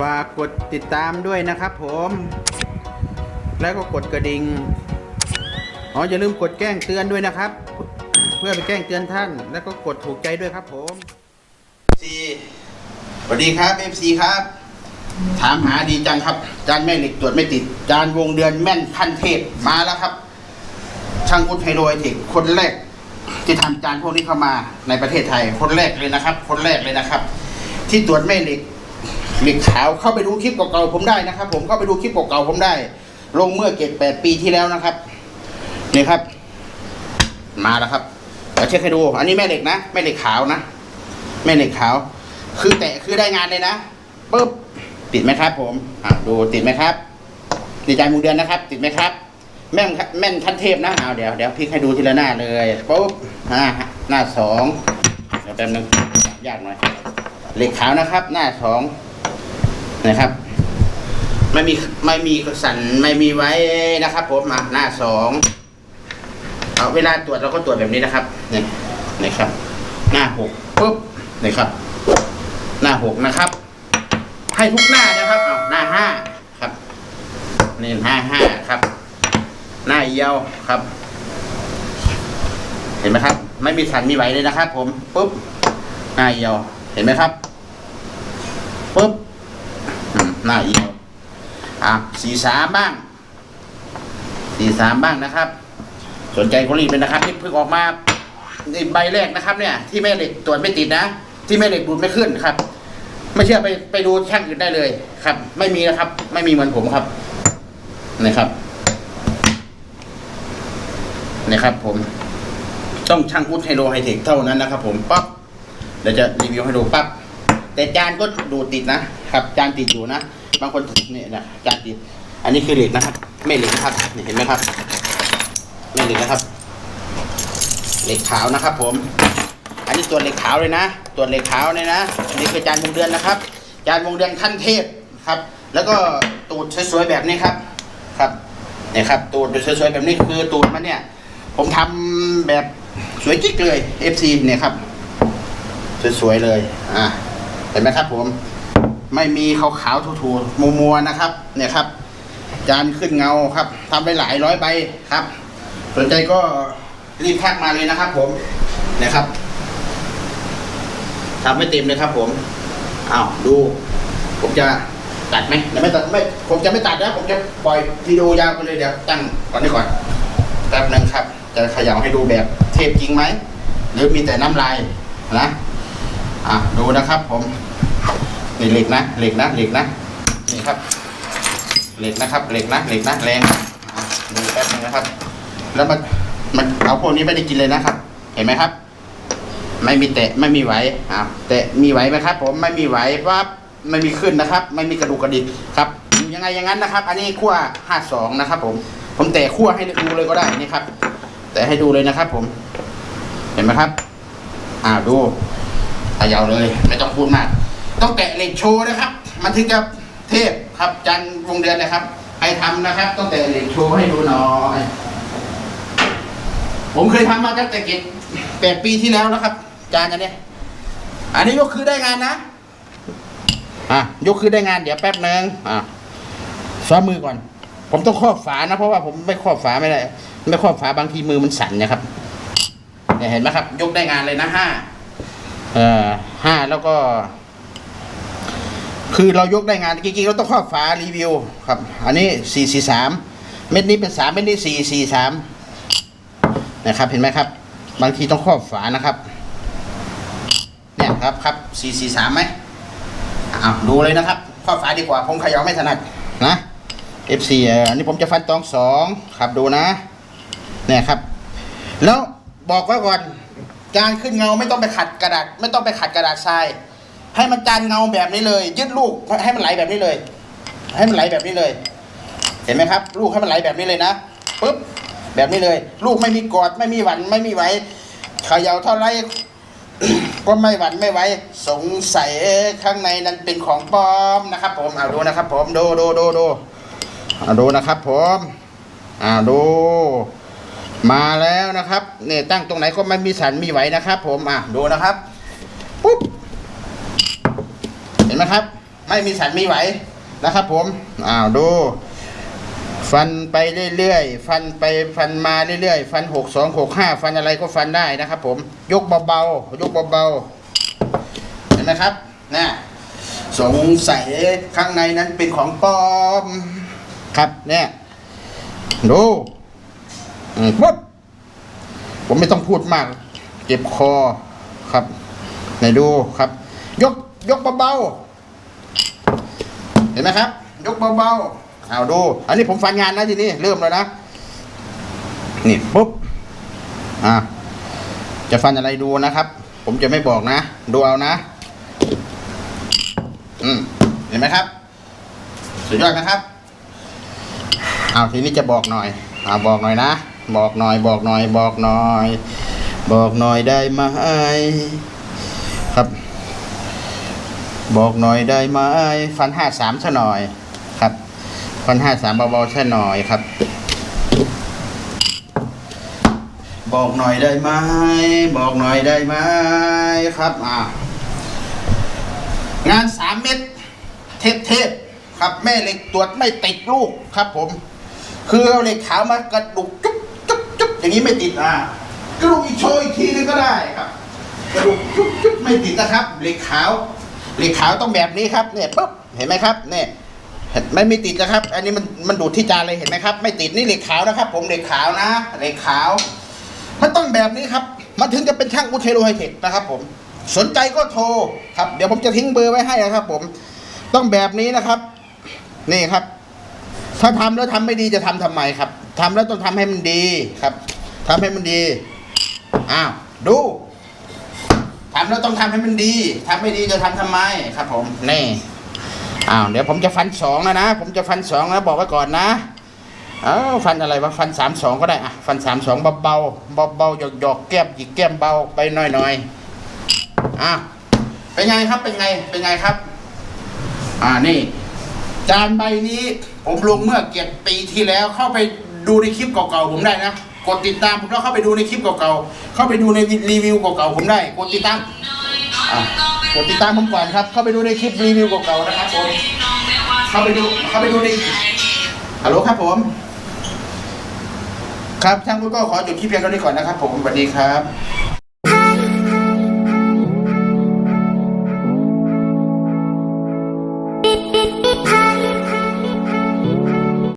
ฝากกดติดตามด้วยนะครับผม แล้วก็กดกระดิ่งอ๋ออย่าลืมกดแจ้งเตือนด้วยนะครับ เพื่อไปแจ้งเตือนท่าน แล้วก็กดถูกใจด้วยครับผมซีสวัสดีครับเอฟซีครับ ถามหาดีจังครับ จานแม่เหล็กตรวจไม่ติด จานวงเดือนแม่นขั้นเทพมาแล้วครับ ช่างวุฒิไฮโดรไอเทคคนแรกที่ทำจานพวกนี้เข้ามาในประเทศไทย คนแรกเลยนะครับ คนแรกเลยนะครับ ที่ตรวจแม่เหล็ก เหล็กขาวเข้าไปดูคลิปเก่าๆผมได้นะครับ ผมเข้าไปดูคลิปเก่าๆผมได้ ลงเมื่อเจ็ดแปดปีที่แล้วนะครับนี่ครับ มาแล้วครับเดี๋ยวเช็คให้ดู อันนี้แม่เหล็กนะแม่เหล็กขาวนะแม่เหล็กขาว คือแตะคือได้งานเลยนะปุ๊บติดไหมครับ ผมอะดูติดไหมครับดีใจมุงเดือนนะครับ ติดไหมครับ แม่นแม่นขั้นเทพนะเอาเดี๋ยวเดี๋ยวพลิกให้ดูทีละหน้าเลยปุ๊บอ่าหน้าสองเดี๋ยวแป๊บนึงยากหน่อยเหล็กขาวนะครับ หน้าสอง นะครับ ไม่มีไม่มีสันไม่มีไว้นะครับผมอะหน้าสองเอาเวลาตรวจเราก็ตรวจแบบนี้นะครับนี่นี่ครับ หน้าหกปุ๊บนี่ครับ หน้าหกนะครับ ให้ทุกหน้านะครับเอาหน้าห้าครับนี่ห้าห้าครับ หน้าเอียวครับ เห็นไหมครับ ไม่มีสันมีไหวเลยนะครับ ผมปุ๊บหน้าเอียวเห็นไหมครับปุ๊บ หน้าอียวอะสี่สามบ้างสี่สามบ้างนะครับ สนใจก็รีบเลยนะครับนี่เพิ่งออกมาในใบแรกนะครับ เนี่ย ที่แม่เหล็กตรวจไม่ติดนะที่แม่เหล็กดูดไม่ขึ้นครับ ไม่เชื่อไปไปดูช่างอื่นได้เลยครับ ไม่มีนะครับ ไม่มีเหมือนผมครับนะครับนะครับผม ต้องช่างพุทธไฮโลไฮเทคเท่านั้นนะครับ ผมปั๊บเดี๋ยวจะรีวิวให้ดูปั๊บแต่จานก็ดูติดนะครับ จานติดอยู่นะ บางคนเนี่ยนะจานติดอันนี้คือเหล็กนะครับ ไม่เหล็กนะครับนี่เห็นไหมครับ ไม่เหล็กนะครับ เหล็กขาวนะครับ ผม อันนี้ตัวเหล็กขาวเลยนะ ตัวเหล็กขาวเนี่ยนะอันนี้คือจานวงเดือนนะครับ จานวงเดือนขั้นเทพครับ แล้วก็ตูดสวยๆแบบนี้ครับ ครับเนี่ยครับ ตูดสวยๆแบบนี้คือตูดมันเนี่ย ผมทำแบบสวยจิ๊กเลย FC เนี่ยครับ สวยๆเลย อ่า เห็นไหมครับผม ไม่มีขาวๆถูๆมัวๆนะครับ เนี่ยครับ จานขึ้นเงาครับทำไปหลายร้อยใบครับ สนใจก็รีบทักมาเลยนะครับ ผมเนี่ยครับทำไม่เต็มเลยครับ ผมอ้าวดู ผมจะตัดไหมไม่ตัดไม่ผมจะไม่ตัดนะผมจะปล่อยวิดีโอยาวไปเลยเดี๋ยวตั้งก่อนนี้ก่อนแป๊บนึงครับ จะขย่าให้ดูแบบเทปจริงไหมหรือมีแต่น้ำลายนะอะดูนะครับผม นี่เหล็กนะเหล็กนะเหล็กนะนี่ครับเหล็กนะครับเหล็กนะเหล็กนะแรงอะดูแป๊บนึงนะครับ แล้วมันมันเอาพวกนี้ไม่ได้กินเลยนะครับ เห็นไหมครับ ไม่มีแตะไม่มีไหวอ่าแตะมีไหวไหมครับ ผมไม่มีไหวปั๊บไม่มีขึ้นนะครับ ไม่มีกระดูกกระดิกครับยังไงอย่างนั้นนะครับ อันนี้ขั้วห้าสองนะครับ ผม ผมแตะขั้วให้ดูเลยก็ได้นี่ครับ แต่ให้ดูเลยนะครับ ผม เห็นไหมครับ อ่าดูขยาวเลย ไม่ต้องพูดมาก ต้องแตะเหล็กโชว์นะครับ มันถึงจะเทพครับจันวงเดือนนะครับใครทำนะครับ ต้องแตะเหล็กโชว์ให้ดูหน่อยผมเคยทำมาตั้งแต่เก็ดแปดปีที่แล้วนะครับ จานอันเนี้ยอันนี้ยกคือได้งานนะอะยกคือได้งานเดี๋ยวแป๊บนึงอะซ้อมมือก่อน ผมต้องครอบฝานะ เพราะว่าผมไม่ครอบฝาไม่ได้ไม่ครอบฝาบางทีมือมันสั่นนะครับเนี่ยเห็นไหมครับ ยกได้งานเลยนะห้าเอ่อห้าแล้วก็ คือเรายกได้งานจริงๆเราต้องครอบฝารีวิวครับ อันนี้สี่สี่สามเม็ดนี้เป็นสามเม็ดนี้สี่สี่สามนะครับ เห็นไหมครับ บางทีต้องครอบฝานะครับ เนี่ยครับครับสี่สี่สามไหมอ้าวดูเลยนะครับครอบฝาดีกว่าผมขย่าไม่ถนัดนะ FC เอ่ออันนี้ผมจะฟันตองสองครับดูนะ เนี่ยครับ แล้วบอกไว้ก่อนจานขึ้นเงาไม่ต้องไปขัดกระดาษ ไม่ต้องไปขัดกระดาษทราย ให้มันจานเงาแบบนี้เลยยึดลูกให้มันไหลแบบนี้เลย ให้มันไหลแบบนี้เลย เห็นไหมครับ ลูกให้มันไหลแบบนี้เลยนะปุ๊บแบบนี้เลย ลูกไม่มีกอดไม่มีหวันไม่มีไหวเขย่าเท่าไรก็ไม่หวั่นไม่ไหวสงสัยข้างในนั้นเป็นของปลอมนะครับ ผมเอาดูนะครับ ผมดูดูดูดูเอาดูนะครับ ผมอ่าดู มาแล้วนะครับเนี่ยตั้งตรงไหนก็ไม่มีสันมีไหวนะครับ ผมอะดูนะครับปุ๊บ ไหมครับ ไม่มีสันมีไหวนะครับ ผมอ้าวดู ฟันไปเรื่อยๆฟันไปฟันมาเรื่อยๆฟันหกสองหกห้าฟันอะไรก็ฟันได้นะครับ ผมยกเบาๆยกเบาๆเห็นไหมครับนะสงสัยข้างในนั้นเป็นของปลอม ครับเนี่ยดูอืมปุ๊บผมไม่ต้องพูดมาก เจ็บคอครับไหนดูครับ ยกยกเบาๆ ห็นไหมครับ ยกเบาๆเอาดู อันนี้ผมฟันงานนะทีนี้เริ่มแล้วนะ นี่ปุ๊บ อะจะฟันอะไรดูนะครับ ผมจะไม่บอกนะ ดูเอานะ อืม เห็นไหมครับ สุดยอดนะครับเอาทีนี้จะบอกหน่อยเอาบอกหน่อยนะ บอกหน่อย บอกหน่อย บอกหน่อย บอกหน่อยได้ไหมครับ บอกหน่อยได้ไหมฟันห้าสามซะหน่อยครับ ฟันห้าสามเบาๆซะหน่อยครับ บอกหน่อยได้ไหมบอกหน่อยได้ไหมครับอ่างานสามเม็ดเทปเทปครับ แม่เหล็กตรวจไม่ติดลูกครับ ผม คือเอาเหล็กขาวมากระดุกจุ๊บจุ๊บจุ๊บอย่างนี้ไม่ติดอะกระดุกอีกโชว์อีกทีนึงก็ได้ครับ กระดุกจุ๊บจุ๊บไม่ติดนะครับเหล็กขาว เหล็กขาวต้องแบบนี้ครับเนี่ยปุ๊บเห็นไหมครับเนี่ยไม่ไม่ติดนะครับ อันนี้มันมันดูดที่จานเลยเห็นไหมครับ ไม่ติดนี่เหล็กขาวนะครับ ผมเหล็กขาวนะเหล็กขาว มันต้องแบบนี้ครับ มันถึงจะเป็นช่างอุเทโรไฮเทคนะครับ ผมสนใจก็โทรครับ เดี๋ยวผมจะทิ้งเบอร์ไว้ให้นะครับ ผมต้องแบบนี้นะครับ นี่ครับ ถ้าทำแล้วทำไม่ดีจะทำทำไมครับทำแล้วต้องทำให้มันดีครับทำให้มันดีอ้าวดู แล้วต้องทำให้มันดีทำไม่ดีจะทำทำไมครับ ผมนี่อ้าวเดี๋ยวผมจะฟันสองแล้วนะ ผมจะฟันสองนะบอกไว้ก่อนนะเอ้าฟันอะไรวะฟันสามสองก็ได้อะฟันสามสองเบาเบาเบาเบาหยอกหยอกแก้มหยิกแก้มเบาไปหน่อยหน่อยอ้าวเป็นไงครับเป็นไงเป็นไงครับ อ่านี่จานใบนี้ผมลงเมื่อเกียรปีที่แล้วเข้าไปดูในคลิปเก่าๆผมได้นะกดติดตามผมแล้วเข้าไปดูในคลิปเก่าๆเข้าไปดูในรีวิวเก่าๆผมได้ กดติดตาม อะกดติดตามผมก่อนครับ เข้าไปดูในคลิปรีวิวเก่าๆนะครับผมเข้าไปดูเข้าไปดูในฮัลโหลครับผม ครับช่างกุ้ยก็ขอจบคลิปเพียงเท่านี้ก่อนนะครับผมสวัสดีครับ